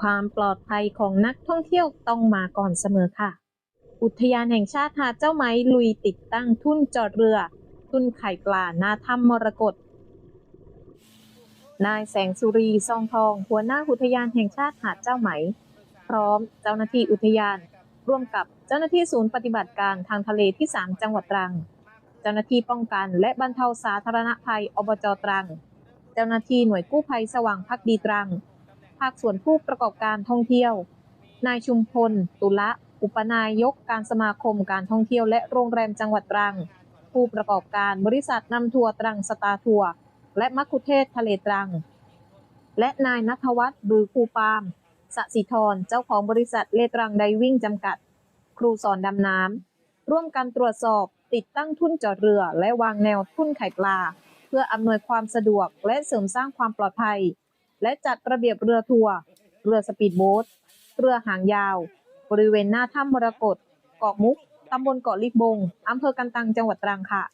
ความปลอดภัยของนักท่องเที่ยวต้องมาก่อนเสมอค่ะ อุทยานแห่งชาติหาดเจ้าไหมลุยติดตั้งทุ่นจอดเรือ ทุ่นไข่ปลาหน้าถ้ำมรกตนายแสงสุรีซองทอง หัวหน้าอุทยานแห่งชาติหาดเจ้าไหม พร้อมเจ้าหน้าที่อุทยาน ร่วมกับเจ้าหน้าที่ศูนย์ปฏิบัติการทางทะเลที่ 3 จังหวัดตรัง เจ้าหน้าที่ป้องกันและบรรเทาสาธารณภัยอบจตรัง เจ้าหน้าที่หน่วยกู้ภัยสว่างพักดีตรังาคส่วนผู้ประกอบการท่องเที่ยว นายชุมพล ตุละ อุปนายกการสมาคมการท่องเที่ยวและโรงแรมจังหวัดตรัง ผู้ประกอบการบริษัทนำทัวร์ตรังสตาทัวร์และมัคคุเทศทะเลตรัง และนายนัทวัฒน์หรือครูปามสสิธรเจ้าของบริษัทเลตรังไดวิ่งจำกัด ครูสอนดำน้ำร่วมกันตรวจสอบติดตั้งทุ่นจอดเรือ และวางแนวทุ่นไข่ปลา เพื่ออำนวยความสะดวกและเสริมสร้างความปลอดภัย และจัดระเบียบเรือทัวร์เรือสปีดโบ๊ทเรือหางยาว บริเวณหน้าถ้ำมรกตเกาะมุกตำบลเกาะลิบงอำเภอกันตังจังหวัดตรังค่ะ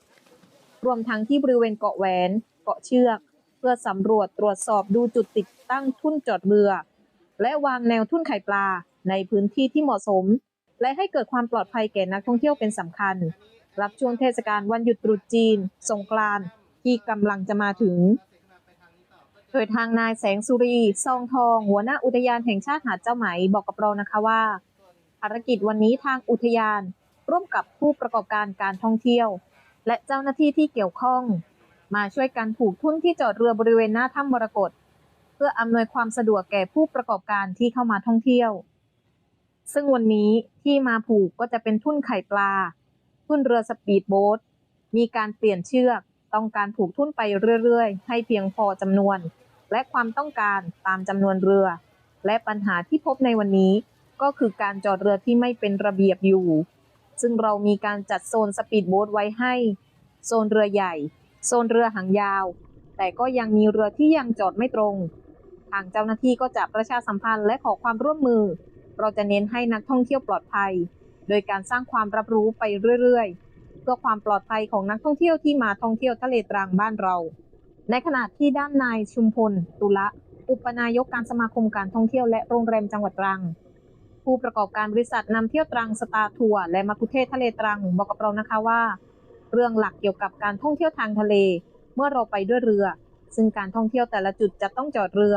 รวมทั้งที่บริเวณเกาะแหวน เกาะเชือก เพื่อสำรวจตรวจสอบดูจุดติดตั้งทุ่นจอดเรือ และวางแนวทุ่นไข่ปลาในพื้นที่ที่เหมาะสม และให้เกิดความปลอดภัยแก่นักท่องเที่ยวเป็นสำคัญ รับช่วงเทศกาลวันหยุดตรุษจีน สงกรานต์ที่กำลังจะมาถึง โดยทางนายแสงสุรีซองทอง หัวหน้าอุทยานแห่งชาติหาดเจ้าไหมบอกกับเรานะคะว่า ภารกิจวันนี้ทางอุทยาน ร่วมกับผู้ประกอบการการท่องเที่ยว และเจ้าหน้าที่ที่เกี่ยวข้อง มาช่วยกันผูกทุ่นที่จอดเรือบริเวณหน้าถ้ำมรกตเพื่ออำนวยความสะดวกแก่ผู้ประกอบการที่เข้ามาท่องเที่ยว ซึ่งวันนี้ที่มาผูกก็จะเป็นทุ่นไข่ปลา ทุ่นเรือสปีดโบ๊ทมีการเปลี่ยนเชือก ต้องการผูกทุ่นไปเรื่อยๆ ให้เพียงพอจำนวน และความต้องการตามจำนวนเรือ และปัญหาที่พบในวันนี้ ก็คือการจอดเรือที่ไม่เป็นระเบียบอยู่ ซึ่งเรามีการจัดโซนสปีดโบ๊ทไว้ให้ โซนเรือใหญ่ โซนเรือหางยาว แต่ก็ยังมีเรือที่ยังจอดไม่ตรง ทางเจ้าหน้าที่ก็จะประชาสัมพันธ์และขอความร่วมมือ เราจะเน้นให้นักท่องเที่ยวปลอดภัย โดยการสร้างความรับรู้ไปเรื่อยๆ พื่อความปลอดภัยของนักท่องเที่ยวที่มาท่องเที่ยวทะเลตรังบ้านเรา ในขณะที่ด้านนายชุมพล ตุละ อุปนายกการสมาคมการท่องเที่ยวและโรงแรมจังหวัดตรัง ผู้ประกอบการบริษัทนำเที่ยวตรังสตาร์ทัวร์และมัคคุเทศทะเลตรังบอกกับเรานะคะว่า เรื่องหลักเกี่ยวกับการท่องเที่ยวทางทะเล เมื่อเราไปด้วยเรือ ซึ่งการท่องเที่ยวแต่ละจุดจะต้องจอดเรือ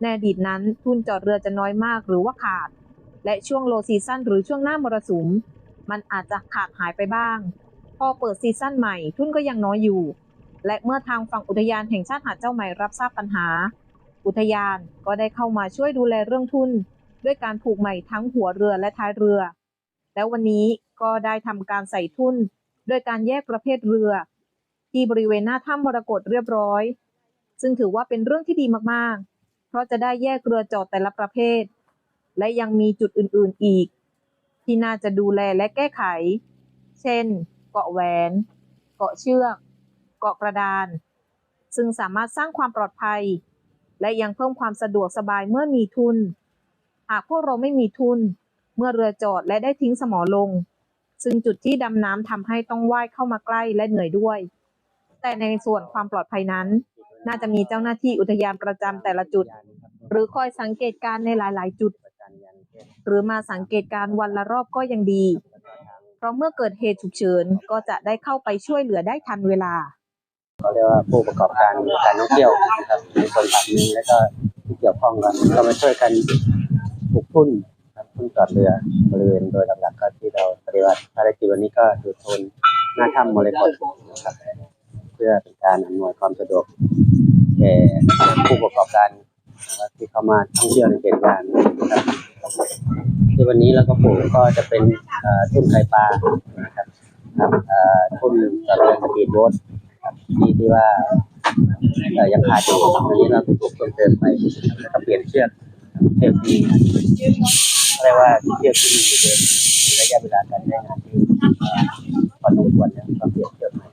ในอดีตนั้นทุนจอดเรือจะน้อยมากหรือว่าขาด และช่วงโลซีซั่นหรือช่วงหน้ามรสุม มันอาจจะขาดหายไปบ้าง อเปิดซีซั่นใหม่ทุนก็ยังน้อยอยู่ และเมื่อทางฝั่งอุทยานแห่งชาติหาดเจ้าใหม่รับทราบปัญหา อุทยานก็ได้เข้ามาช่วยดูแลเรื่องทุน ด้วยการผูกใหม่ทั้งหัวเรือและท้ายเรือ แล้ววันนี้ก็ได้ทำการใส่ทุนโดยการแยกประเภทเรือ ที่บริเวณหน้าถ้ำมรกตเรียบร้อย ซึ่งถือว่าเป็นเรื่องที่ดีมากๆ เพราะจะได้แยกเรือจอดแต่ละประเภท และยังมีจุดอื่นๆอีก ที่น่าจะดูแลและแก้ไข เช่น เกาะแหวน เกาะเชือก เกาะกระดาน ซึ่งสามารถสร้างความปลอดภัย และยังเพิ่มความสะดวกสบายเมื่อมีทุน หากพวกเราไม่มีทุน เมื่อเรือจอดและได้ทิ้งสมอลง ซึ่งจุดที่ดำน้ำทำให้ต้องว่ายเข้ามาใกล้และเหนื่อยด้วย แต่ในส่วนความปลอดภัยนั้น น่าจะมีเจ้าหน้าที่อุทยานประจำแต่ละจุด หรือคอยสังเกตการณ์ในหลาย ๆ จุด หรือมาสังเกตการณ์วันละรอบก็ยังดี ราะเมื่อเกิดเหตุฉุกเฉินก็จะได้เข้าไปช่วยเหลือได้ทันเวลาเขาเรียกว่าผู้ประกอบการการท่องเที่ยวนะครับในคนขับนึ่งแล้วก็ที่เกี่ยวข้องกันก็มาช่วยกันปลูกทุ่นครับทุ่นจอดเรือบริเวณโดยหลักๆก็ที่เราปฏิบัติภารกิจวันนี้ก็อยู่โซนหน้าถ้ำมรกตนะครับเพื่อเป็นการอำนวยความสะดวกแก่ผู้ประกอบการที่เข้ามาท่องเที่ยวในเขตงานนะครับ ที่วันนี้เราก็ปลูกก็จะเป็นทุ่นไข่ปลานะครับทุ่นจอดเรือสปีดโบ๊ทที่ที่ว่ายังขาดอยู่อันนี้เราถูกเพิ่มเติมไปแล้วก็เปลี่ยนเชือกเชือกที่เรียกว่าเชือกที่มีเดิมระยะเวลาการใช้งานที่พอสมควรเนี่ยก็เปลี่ยนเชือกใหม่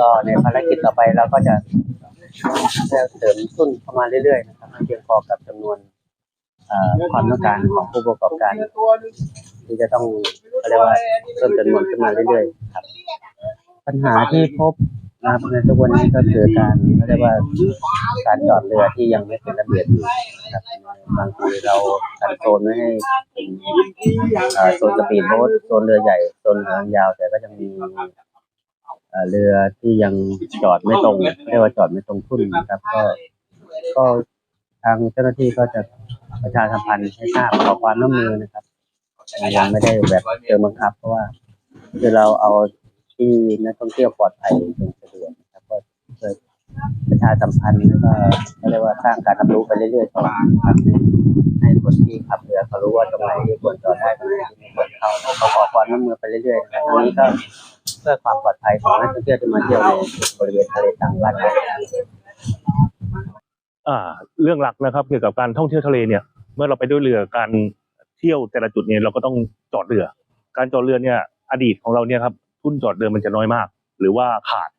ก็ในภารกิจต่อไปเราก็จะเสริมทุนเข้ามาเรื่อยๆนะครับเพียงพอกับจำนวน ความต้องการของผู้ประกอบการ ที่จะต้องเรียกว่าเพิ่มจำนวนขึ้นมาเรื่อยๆครับ ปัญหาที่พบนะครับในทุกวันนี้ก็คือการเรียกว่าการจอดเรือที่ยังไม่เป็นระเบียบอยู่นะครับบางทีเรากันโซนไม่ให้เป็นเอ่อโซนสปีดโบ๊ทโซนเรือใหญ่โซนหางยาว แต่ก็ยังมีเรือที่ยังจอดไม่ตรงเรียกว่าจอดไม่ตรงทุ่นนะครับ ก็ก็ ทางเจ้าหน้าที่ก็จะประชาสัมพันธ์ให้ทราบขอความร่วมมือนะครับยังไม่ได้แบบเจอบังคับ เพราะว่าคือเราเอาที่นักท่องเที่ยวปลอดภัยเป็นสะดวกนะครับก็เพื่อประชาสัมพันธ์แล้วก็เรียกว่าสร้างการรับรู้ไปเรื่อยๆต่อครับให้ให้คนที่ขับเรือเขารู้ว่าตรงไหนที่ควรจอดได้ตรงไหนที่ไม่ควรเข้าเขาขอความร่วมมือไปเรื่อยๆนะครับทั้งนี้ก็เพื่อความปลอดภัยของนักท่องเที่ยวที่มาเที่ยวในบริเวณทะเลต่างบ้านเราอ่า เรื่องหลักนะครับ เกี่ยวกับการท่องเที่ยวทะเลเนี่ย เมื่อเราไปด้วยเรือการเที่ยวแต่ละจุดเนี่ยเราก็ต้องจอดเรือ การจอดเรือเนี่ย อดีตของเราเนี่ยครับทุนจอดเรือมันจะน้อยมาก หรือว่าขาด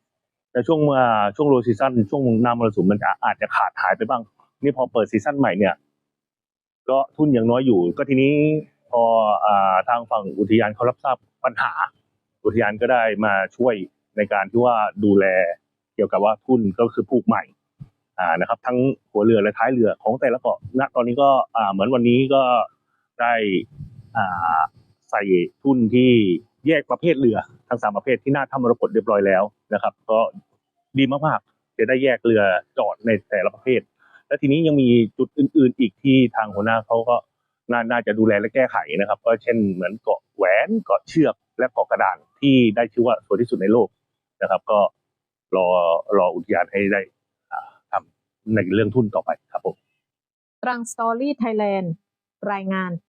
ในช่วงอ่าช่วงโลซีซั่นช่วงน้ามรสุมมันจะอาจจะขาดหายไปบ้าง นี่พอเปิดซีซั่นใหม่เนี่ย ก็ทุนยังน้อยอยู่ ก็ทีนี้พออ่าทางฝั่งอุทยานเขารับทราบปัญหา อุทยานก็ได้มาช่วยในการที่ว่าดูแลเกี่ยวกับว่าทุนก็คือผูกใหม่ นะครับทั้งหัวเรือและท้ายเรือของแต่ละเกาะณตอนนี้ก็อ่าเหมือนวันนี้ก็ได้อ่าใส่ทุนที่แยกประเภทเรือทั้งสามประเภทที่หน้าถ้ำมรกตเรียบร้อยแล้วนะครับ ก็ดีมากๆจะได้แยกเรือจอดในแต่ละประเภท และทีนี้ยังมีจุดอื่น ๆ อีกที่ทางหัวหน้าเขาก็น่าน่าจะดูแลและแก้ไขนะครับ ก็เช่นเหมือนเกาะแหวนเกาะเชือกและเกาะกระดานที่ได้ชื่อว่าสวยที่สุดในโลกนะครับ ก็รอรออุทยานให้ได้ ในเรื่องทุนต่อไปครับผมตรังสตอรี่ไทยแลนด์รายงาน